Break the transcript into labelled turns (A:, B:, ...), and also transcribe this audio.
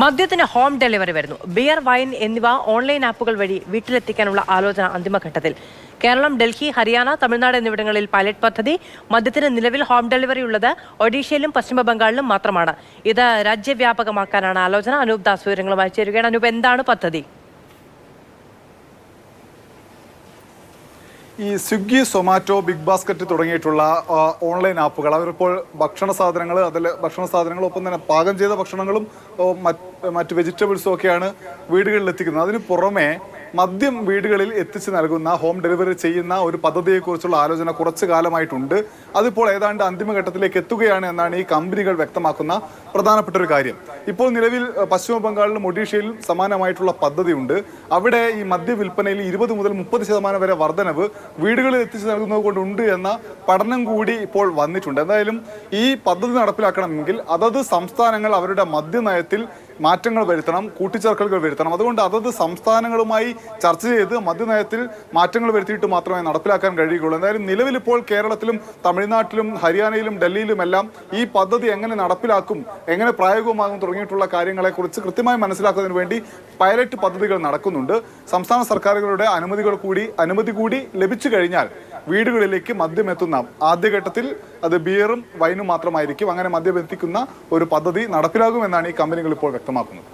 A: മദ്യത്തിന് home delivery വരുന്നു. Beer wine എന്നിവ ഓൺലൈൻ ആപ്പുകൾ വഴി വീട്ടിലെത്തിക്കാനുള്ള ആലോചന അന്തിമഘട്ടത്തിൽ. കേരളം ഡൽഹി ഹരിയാന തമിഴ്നാട് എന്നിവിടങ്ങളിൽ പൈലറ്റ് പദ്ധതി മദ്യത്തിന് നിലവിൽ ഹോം ഡെലിവറി ഉള്ളത് ഒഡീഷയിലും പശ്ചിമ ബംഗാളിലും മാത്രമാണ്. ഇത് രാജ്യവ്യാപകമാക്കാനാണ് ആലോചന. അനൂപ് ദാസ് വിവരങ്ങളുമായി ചേരുകയാണ്. അനൂപ് എന്താണ് പദ്ധതി?
B: ഈ സ്വിഗ്ഗി സൊമാറ്റോ ബിഗ് ബാസ്ക്കറ്റ് തുടങ്ങിയിട്ടുള്ള ഓൺലൈൻ ആപ്പുകൾ. അവരിപ്പോൾ ഭക്ഷണ സാധനങ്ങൾ അതിൽ ഭക്ഷണ സാധനങ്ങളൊപ്പം തന്നെ പാകം ചെയ്ത ഭക്ഷണങ്ങളും മറ്റ് വെജിറ്റബിൾസും ഒക്കെയാണ് വീടുകളിൽ എത്തിക്കുന്നത് അതിന് പുറമെ മദ്യം വീടുകളിൽ എത്തിച്ച് നൽകുന്ന ഹോം ഡെലിവറി ചെയ്യുന്ന ഒരു പദ്ധതിയെക്കുറിച്ചുള്ള ആലോചന കുറച്ചു കാലമായിട്ടുണ്ട്. അതിപ്പോൾ ഏതാണ്ട് അന്തിമഘട്ടത്തിലേക്ക് എത്തുകയാണ് എന്നാണ് ഈ കമ്പനികൾ വ്യക്തമാക്കുന്ന പ്രധാനപ്പെട്ട ഒരു കാര്യം. ഇപ്പോൾ നിലവിൽ പശ്ചിമ ബംഗാളിലും ഒഡീഷയിലും സമാനമായിട്ടുള്ള പദ്ധതിയുണ്ട്. അവിടെ ഈ മദ്യ വിൽപ്പനയിൽ ഇരുപത് മുതൽ മുപ്പത് ശതമാനം വരെ വർധനവ് വീടുകളിൽ എത്തിച്ചു നൽകുന്നത് കൊണ്ടുണ്ട് എന്ന പഠനം കൂടി ഇപ്പോൾ വന്നിട്ടുണ്ട്. എന്തായാലും ഈ പദ്ധതി നടപ്പിലാക്കണമെങ്കിൽ അതത് സംസ്ഥാനങ്ങൾ അവരുടെ മദ്യനയത്തിൽ മാറ്റങ്ങൾ വരുത്തണം കൂട്ടിച്ചേർക്കലുകൾ വരുത്തണം. അതുകൊണ്ട് അതത് സംസ്ഥാനങ്ങളുമായി ചർച്ച ചെയ്ത് മദ്യനയത്തിൽ മാറ്റങ്ങൾ വരുത്തിയിട്ട് മാത്രമേ നടപ്പിലാക്കാൻ കഴിയുകയുള്ളൂ. എന്തായാലും നിലവിലിപ്പോൾ കേരളത്തിലും തമിഴ്നാട്ടിലും ഹരിയാനയിലും ഡൽഹിയിലും എല്ലാം ഈ പദ്ധതി എങ്ങനെ നടപ്പിലാക്കും എങ്ങനെ പ്രായോഗികമാകും തുടങ്ങിയിട്ടുള്ള കാര്യങ്ങളെക്കുറിച്ച് കൃത്യമായി മനസ്സിലാക്കുന്നതിന് വേണ്ടി പൈലറ്റ് പദ്ധതികൾ നടക്കുന്നുണ്ട്. സംസ്ഥാന സർക്കാരുകളുടെ അനുമതികൾ കൂടി അനുമതി കൂടി ലഭിച്ചു കഴിഞ്ഞാൽ വീടുകളിലേക്ക് മദ്യം എത്തുന്ന ആദ്യഘട്ടത്തിൽ അത് ബിയറും വൈനും മാത്രമായിരിക്കും. അങ്ങനെ മദ്യം എത്തിക്കുന്ന ഒരു പദ്ധതി നടപ്പിലാകുമെന്നാണ് ഈ കമ്പനികൾ ഇപ്പോൾ വ്യക്തമാക്കുന്നത്.